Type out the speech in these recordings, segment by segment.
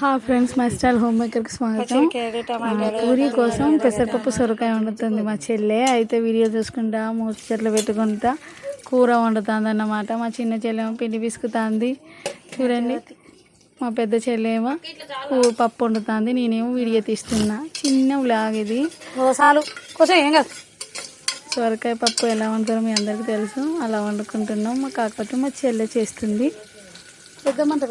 హా friends my style home మేకర్కి స్వాగతం పూరి కోసం పెసరపప్పు సొరకాయ వండుతుంది మా చెల్లె. అయితే వీడియో చూసుకుంటా మూసి చెట్లు పెట్టుకుంటా కూర వండుతుంది అన్నమాట మా చిన్న చెల్లెమో పిండి పిసుకుతుంది. చూడండి మా పెద్ద చెల్లెమో పప్పు వండుతుంది. నేనేమో వీడియో తీస్తున్నా. చిన్న వ్లాగ్ ఇది. సొరకాయ పప్పు ఎలా వండుతారో మీ అందరికీ తెలుసు. అలా వండుకుంటున్నాం. మా కాకపోతే మా చెల్లె చేస్తుంది. పెద్దమంట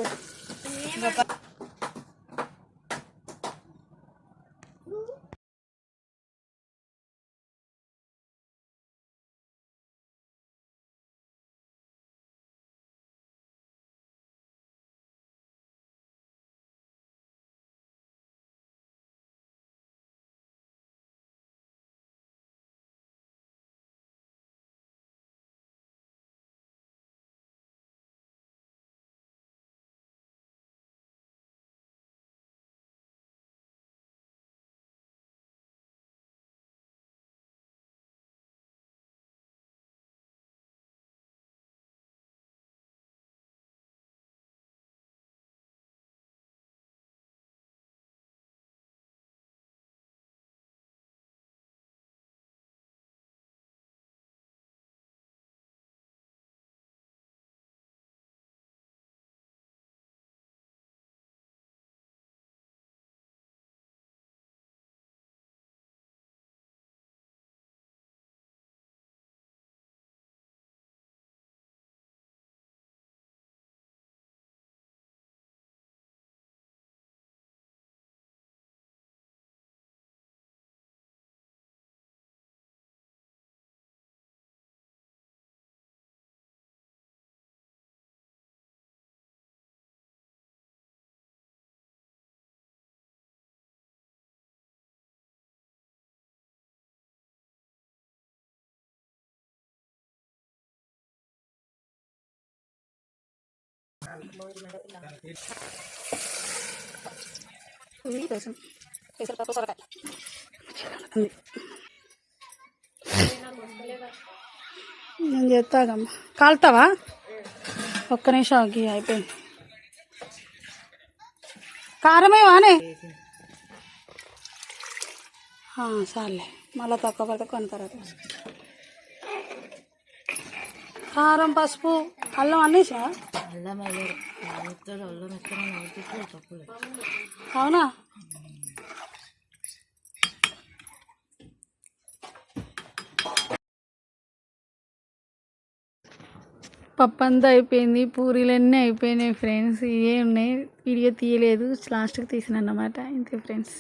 కోసం పెసరపప్పు సొరకాయ నేను చేస్తాగమ్మా. కాలుతావా? ఒక్క నిమిషం ఆగి అయిపోయింది. కారమే వానే? చాలే మళ్ళీ తక్కువ పడితే కొన్ని తర్వాత కారం పసుపు అల్లం అన్నేసా అవునా? పప్పు అంతా అయిపోయింది పూరీలన్నీ అయిపోయినాయి ఫ్రెండ్స్ ఇవే ఉన్నాయి? వీడియో తీయలేదు. లాస్ట్కి తీసిన అన్నమాట ఇంతే ఫ్రెండ్స్